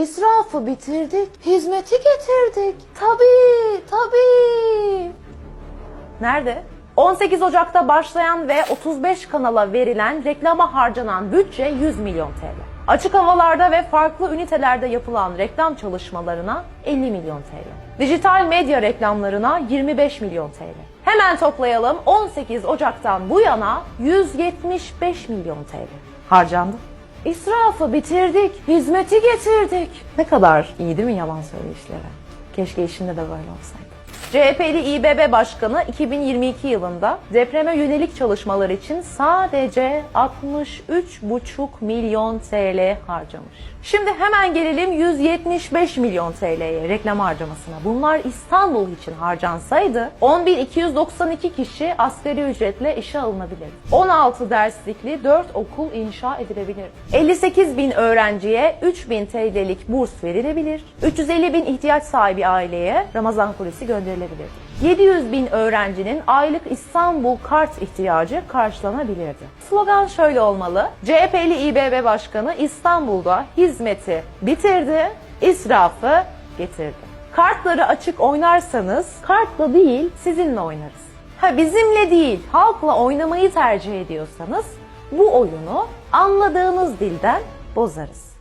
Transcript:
İsrafı bitirdik, hizmeti getirdik. Tabii, tabii. Nerede? 18 Ocak'ta başlayan ve 35 kanala verilen reklama harcanan bütçe 100 milyon TL. Açık havalarda ve farklı ünitelerde yapılan reklam çalışmalarına 50 milyon TL. Dijital medya reklamlarına 25 milyon TL. Hemen toplayalım 18 Ocak'tan bu yana 175 milyon TL harcandı. İsrafı bitirdik, hizmeti getirdik. Ne kadar iyi değil mi yalan söyleyişleri? Keşke işinde de böyle olsaydı. CHP'li İBB Başkanı 2022 yılında depreme yönelik çalışmalar için sadece 63,5 milyon TL harcamış. Şimdi hemen gelelim 175 milyon TL'ye reklam harcamasına. Bunlar İstanbul için harcansaydı 10.292 kişi asgari ücretle işe alınabilirdi. 16 derslikli 4 okul inşa edilebilirdi. 58 bin öğrenciye 3 bin TL'lik burs verilebilir. 350 bin ihtiyaç sahibi aileye Ramazan kulesi gönderilebilirdi. 700 bin öğrencinin aylık İstanbul kart ihtiyacı karşılanabilirdi. Slogan şöyle olmalı. CHP'li İBB Başkanı İstanbul'da hizmeti bitirdi, israfı getirdi. Kartları açık oynarsanız kartla değil sizinle oynarız. Ha bizimle değil halkla oynamayı tercih ediyorsanız bu oyunu anladığınız dilden bozarız.